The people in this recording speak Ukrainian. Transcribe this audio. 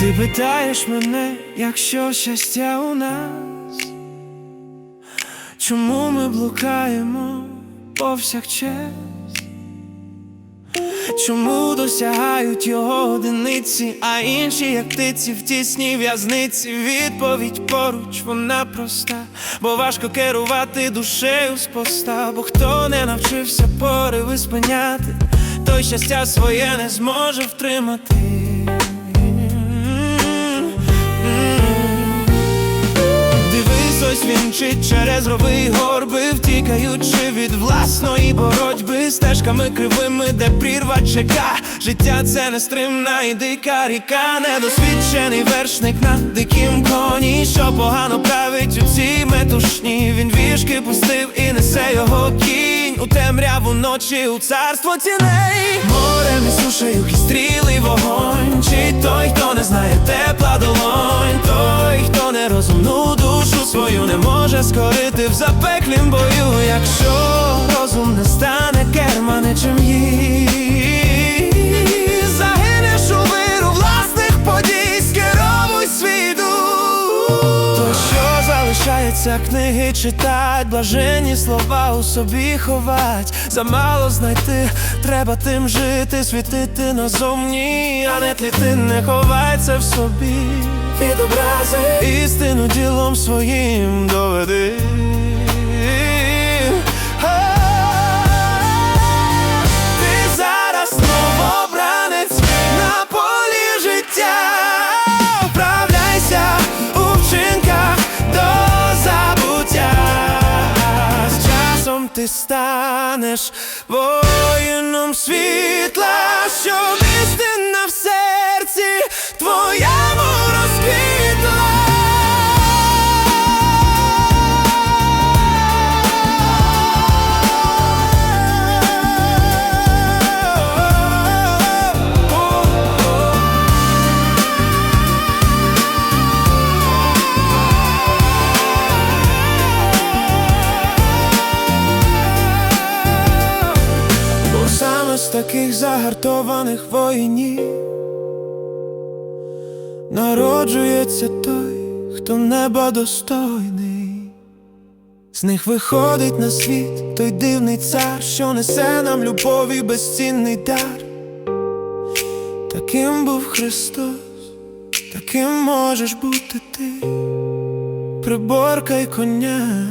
Ти питаєш мене, якщо щастя у нас, чому ми блукаємо повсякчас? Чому досягають його одиниці, а інші, як птиці в тісній в'язниці? Відповідь поруч, вона проста, бо важко керувати душею з поста, бо хто не навчився пориви спиняти, той щастя своє не зможе втримати. Ось через рови горби, втікаючи від власної боротьби, стежками кривими, де прірва чека. Життя це нестримна і дика ріка, недосвідчений вершник на дикім коні, що погано править у цій метушні. Він вішки пустив і несе його кінь у темряву ночі, у царство тіней. Морем і сушею і вогонь. Чи той, хто не знає може скорити в запеклім бою, якщо розум не стане керманичем її, читать, блаженні слова у собі ховать, замало знайти, треба тим жити, світити назовні, а не тліти, не ховай це в собі. Відобрази істину ділом своїм доведи. Ти станеш воїном світла, щоб з таких загартованих воїнів народжується той, хто неба достойний. З них виходить на світ той дивний цар, що несе нам любові безцінний дар. Таким був Христос, таким можеш бути ти, приборкай коня.